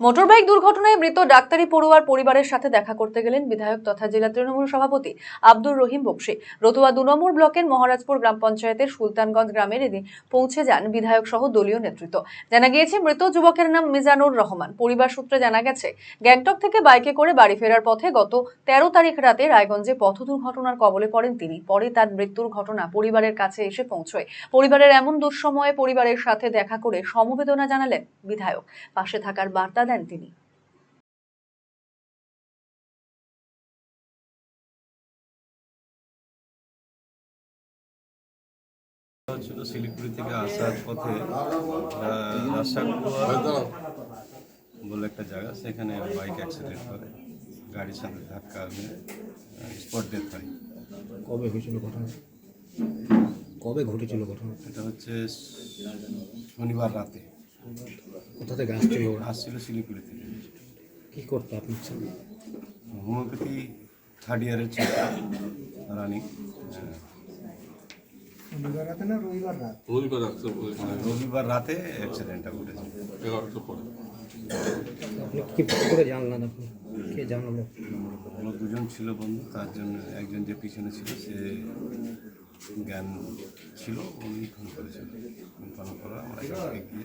Motorbike দুর্ঘটনায় মৃত ডাক্তারি পড়ুয়ার পরিবারের সাথে দেখা করতে গেলেন বিধায়ক তথা জেলা তৃণমূল সভাপতি আব্দুর রহিম বক্সি। রতুয়া দু নম্বর ব্লকের মহারাজপুর গ্রাম পঞ্চায়েতের সুলতানগঞ্জ গ্রামের এদিন পৌঁছে যান বিধায়ক সহ দলীয় নেতৃত্ব। জানা গিয়েছে, মৃত যুবকের নাম মিজানুর রহমান। পরিবার সূত্রে জানা গেছে, গ্যাংটক থেকে বাইকে করে বাড়ি ফেরার পথে গত তেরো তারিখ রাতে রায়গঞ্জে পথ দুর্ঘটনার কবলে পড়েন তিনি। পরে তার মৃত্যুর ঘটনা পরিবারের কাছে এসে পৌঁছয়। পরিবারের এমন দুঃসময়ে পরিবারের সাথে দেখা করে সমবেদনা জানালেন বিধায়ক। পাশে থাকার বার্তা দেন তিনি। ছিল শিলিগুড়ি থেকে আসার পথে বলে একটা জায়গা সেখানে বাইক অ্যাক্সিডেন্ট করে গাড়ির সাথে ধাক্কা স্পট ডেথ হয়। কবে হয়েছিল ঘটনা? কবে ঘটেছিল ঘটনা? এটা হচ্ছে শনিবার রাতে। কোথা থেকে আসছিল ওরা? আসছিল শিলিগুড়ি থেকে কি করতো আপনার ছেলে হোমিওপ্যাথি থার্ড ইয়ারের ছিল রানিং। শনিবার রাতে না রবিবার রাত। রবিবার রাতে অ্যাক্সিডেন্টটা ঘটেছে। এগারোটার পরে। আপনি কি করে জানলেন আপনি? কে জানালো? আমরা দুজন ছিল বন্ধু তার জন্য একজন যে পিছনে ছিল সে জ্ঞান ছিল উনি ফোন করেছিল। ফোন করা আমরা গিয়ে